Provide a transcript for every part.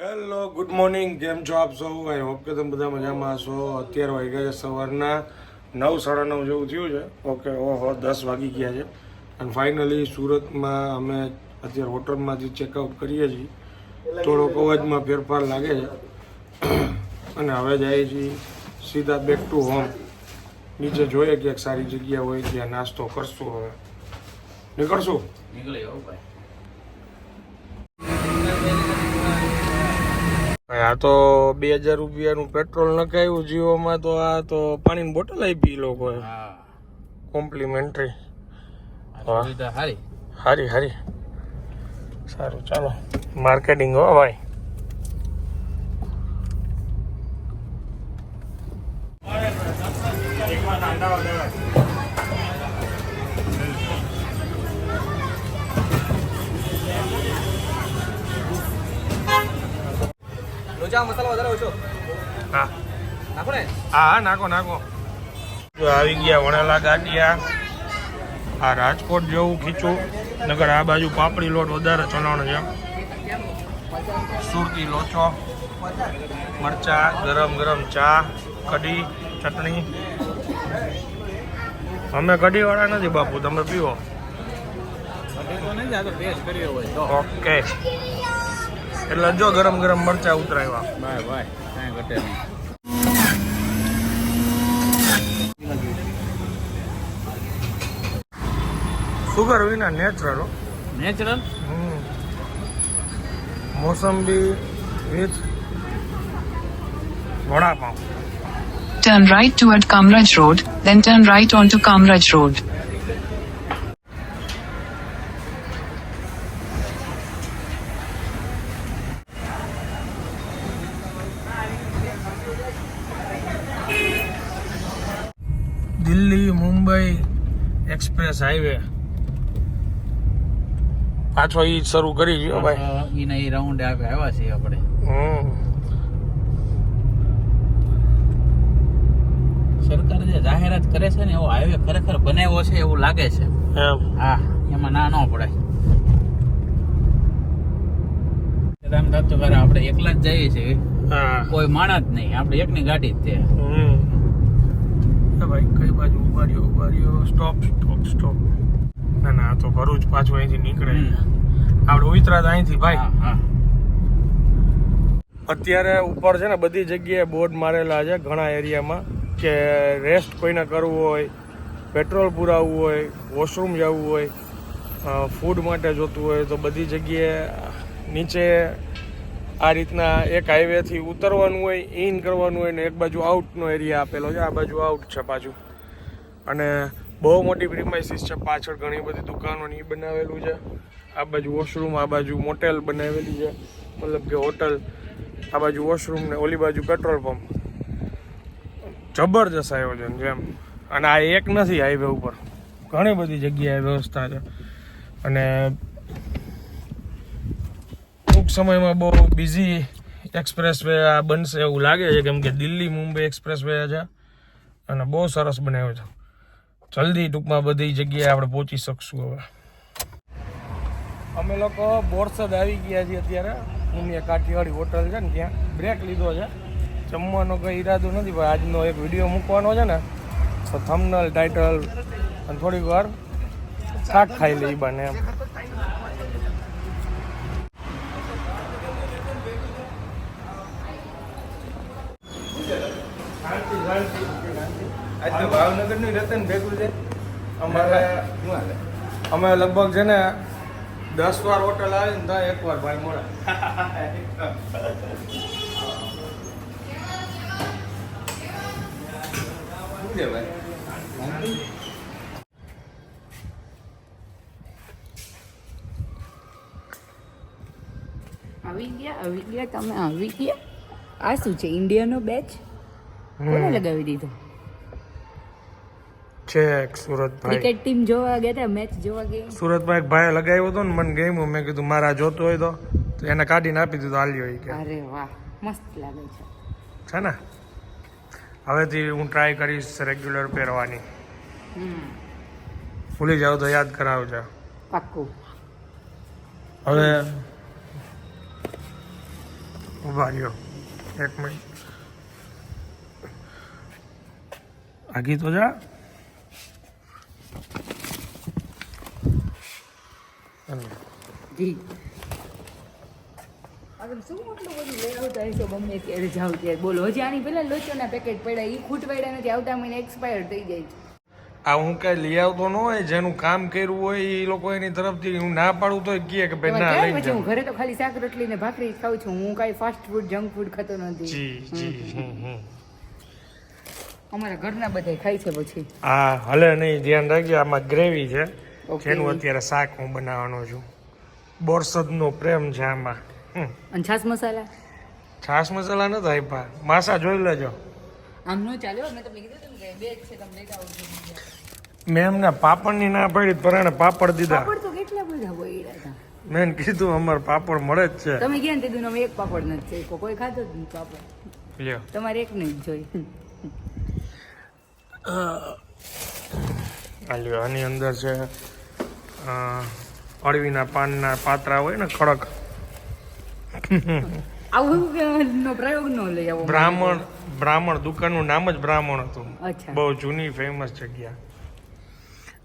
Hello good morning કેમ છો આપ સૌ? આઈ હોપ કે તમે બધા મજામાં છો અત્યારે વાગ્યા છે સવારના નવ, સાડા નવ જેવું થયું છે. ઓકે ઓહો, દસ વાગી ગયા છે. અને ફાઇનલી સુરતમાં અમે અત્યારે હોટલમાંથી ચેકઆઉટ કરીએ છીએ, થોડોક અવાજમાં ફેરફાર લાગે છે. અને હવે જઈએ છીએ સીધા બેક ટુ હોમ નીચે જોઈએ ક્યાંક સારી જગ્યા હોય, ત્યાં નાસ્તો કરશું હવે. નીકળશું? નીકળી ભાઈ. આ તો બે હજાર રૂપિયાનું પેટ્રોલ નખાયું જીઓમાં તો આ તો પાણીની બોટલ આપી લોકો લોકોએ. કોમ્પ્લિમેન્ટરી સારી હારી. હારી સારું ચાલો. માર્કેટિંગ હો ભાઈ. લોચા મસાલા વધારે ઓછો. હા. નાખો ને. હા નાખો નાખો. જો આવી ગયા વણેલા ગાંઠિયા આ રાજકોટ જેવું ખીચું. નગર આ બાજુ પાપડી લોટ વધારે ચલણ છે સુરતી લોચો મરચા ગરમ ગરમ ચા કઢી ચટણી. અમે કઢીવાળા નથી બાપુ તમે પીવો. ઓકે એટલે જો ગરમ ગરમ મરચા ઉતરાવ્યા બાય બાય કાંઈ ઘટે નહીં સુગર વિના natural natural mosambi with vada pav Turn right toward Kamraj Road, then turn right onto Kamraj Road. Delhi Mumbai express highway. પાછો ઈ શરૂ કરી ગયો ભાઈ. ઈને ઈ રાઉન્ડ આપે આવ્યા છીએ આપણે. સરકાર જે જાહેરાત કરે છે ને એવો હાઈવે ખરેખર બનાવ્યો છે એવું લાગે છે. એમ. હા એમાં ના ન પડાય. રામ ખરે આપણે એકલા જ જઈએ છીએ. કોઈ માણસ નહીં આપણે એકની ગાડી જ તે ભાઈ કઈ બાજુ ઊભા રહ્યો ઊભા રહ્યો? સ્ટોપ સ્ટોપ સ્ટોપ ના ના તો ભરૂચ પાછું અહીંથી નીકળે. આપણે ઉતરા અહીંથી ભાઈ. અત્યારે ઉપર છે ને બધી જગ્યાએ બોર્ડ મારેલા છે ઘણા એરિયામાં કે રેસ્ટ કોઈને કરવું હોય પેટ્રોલ પુરાવવું હોય વોશરૂમ જવું હોય ફૂડ માટે જોતું હોય તો બધી જગ્યાએ નીચે આ રીતના એક હાઈવેથી ઉતરવાનું હોય ઇન કરવાનું હોય ને એક બાજુ આઉટનો એરિયા આપેલો છે. આ બાજુ આઉટ છે પાછું. અને બહુ મોટી પ્રિમાઇસીસ છે. પાછળ ઘણી બધી દુકાનો ને બનાવેલું છે. આ બાજુ વોશરૂમ આ બાજુ મોટેલ બનાવેલી છે. મતલબ કે હોટલ આ બાજુ વોશરૂમ ને ઓલી બાજુ પેટ્રોલ પંપ જબરજસ્ત આયોજન છે એમ. અને આ એક નથી હાઈવે ઉપર. ઘણી બધી જગ્યાએ વ્યવસ્થા છે. અને સમયમાં બહુ બિઝી એક્સપ્રેસ વે આ બનશે એવું લાગે છે, કેમ કે દિલ્હી, મુંબઈ એક્સપ્રેસ વે છે. અને બહુ સરસ બનાવ્યો છે. જલ્દી ટૂંકમાં બધી જગ્યાએ આપણે પહોંચી શકશું હવે. અમે લોકો બોરસદ આવી ગયા છીએ અત્યારે. ઉમિયા કાઠિયાવાડી હોટલ છે ને ત્યાં. બ્રેક લીધો છે. જમવાનો કંઈ ઈરાદો નથી, પણ આજનો એક વીડિયો મૂકવાનો છે ને, તો થમનલ ટાઇટલ અને થોડીક વાર શાક ખાઈ લઈ બને એમ. આજ રતન ભેગું છે. અમારે અમે લગભગ છે ને દસ વાર હોટલ આવે ને ત્યાં એક વાર ભાઈ મળે શું છે આવી ગયા આવી ગયા, તમે આવી ગયા. આ શું છે ઇન્ડિયાનો બેચ કોને લગાવી દીધો? એક સુરતભાઈ. ક્રિકેટ ટીમ જોવા ગયા હતા મેચ જોવા ગયા. સુરતમાં એક ભાઈ લગાવ્યો હતો ને મને ગમ્યું. મેં કીધું મારા જોતો હોય તો. તો એને કાઢીને આપી દીધું હાલ્યો હોય કે. અરે વાહ મસ્ત લાગે છે. છે ને? હવેથી હું ટ્રાય કરીશ રેગ્યુલર પહેરવાની. ભૂલી જાવ તો યાદ કરાવજો. પાક્કું. હવે ઊભા રહ્યો. એક મિનિટ આગી તો જા. આ હું કઈ લઈ આવતો ન હોય જેનું કામ કર્યું હોય એ લોકો એની તરફથી હું ના પાડું તો કહે કે ભાઈ ના લઈ પછી હું ઘરે તો ખાલી શાક રોટલી ને ભાખરી જ ખાઉં છું હું કાંઈ ફાસ્ટ ફૂડ જંક ફૂડ ખાતો નથી. જી જી હમ, હમ. અમારા ઘરના બધા ખાય છે પછી. હા હલે નહીં ધ્યાન રાખજો આમાં ગ્રેવી છે. જેનું અત્યારે શાક હું બનાવવાનો છું. બોરસદનો પ્રેમ છે આમાં. અને છાસ મસાલા? છાસ મસાલા નથી આપ્યા. માસા જોઈ લેજો. આમ નો ચાલે મેં તમને કીધું કે બે છે તમને લેતા આવજો મેં એમને પાપડની ના પાડી પરણે પાપડ દીધા. પાપડ તો કેટલા બધા હોય મેં કીધું અમારે પાપડ મળે જ છે. તમે ગયા ને તે અમે એક પાપડ નથી કોઈ ખાતો જ નહીં પાપડ. લ્યો. તમારે એક નહીં જોઈ. આ લ્યો આની અંદર છે અળવીના પાનના પાત્રા હોય ને કડક આવું કે નો પ્રયોગ નો લઈ આવો બ્રાહ્મણ બ્રાહ્મણ દુકાનનું નામ જ બ્રાહ્મણ હતું. બહુ જૂની ફેમસ જગ્યા.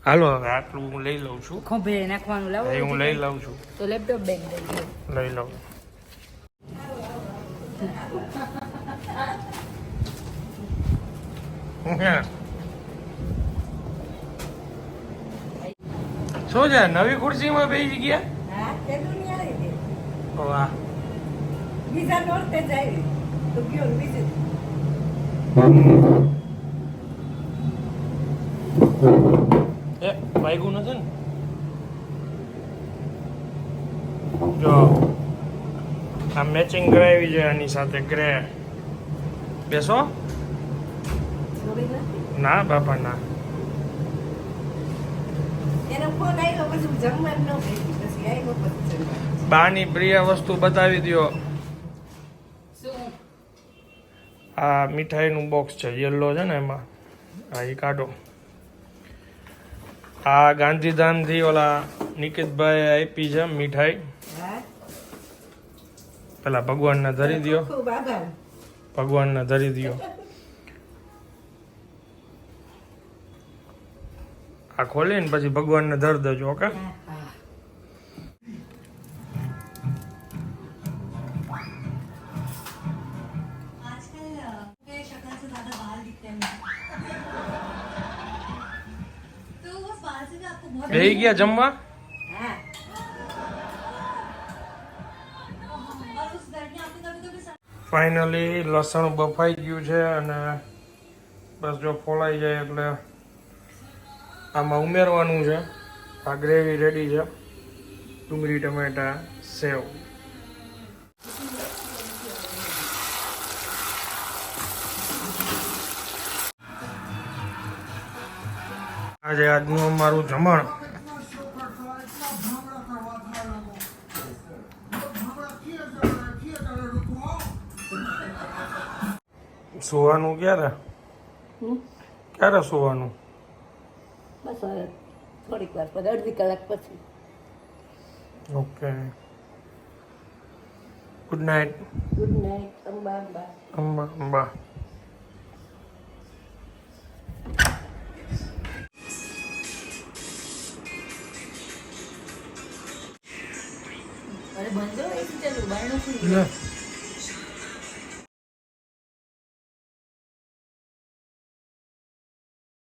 હાલો હવે આટલું હું લઈ લઉં છું. ખોભે નાખવાનું લાવો હું લઈ લઉં છું. તો લેપટોપ બેગ લઈ લઉં. શું છે? નવી ખુરશીમાં બેસી ગયા. વાહ. બીજા નોરતે જાય તો ગયો બીજું. એ વાગ્યું નથી ને? જો આ મેચિંગ કરાવી છે આની સાથે ગ્રે. બેસો. ના બાપા ના એનો ફોન આવ્યો પછી હું જમવાનું ન બેઠી પછી આવ્યો પછી જમવાનું બાની પ્રિય વસ્તુ બતાવી દ્યો. શું? આ મીઠાઈનું બોક્સ છે યલો છે ને એમાં. હા એ કાઢો. આ ગાંધીધામથી ઓલા નિકેતભાઈ આપી છે મીઠાઈ. હા? પેલા ભગવાનને ધરી દ્યો. ખૂબ આભાર. ભગવાનને ધરી દ્યો. આ ખોલે ને પછી ભગવાનને ધર દેજો, ઓકે? બેહી ગયા જમવા? ફાઈનલી લસણ બફાઈ ગયું છે અને બસ જો ફોલાઈ જાય એટલે આમાં ઉમેરવાનું છે. આ ગ્રેવી રેડી છે. ડુંગળી ટમેટા સેવ. આજે આજનું અમારું જમણ. સુવાનું ક્યારે? ક્યારે સુવાનું? બસ હવે થોડીક વાર પછી અડધી કલાક પછી. Okay. Good night good night Amba Amba. Amba Amba. અરે બંધો હોય ચાલુ બારણું ખુલી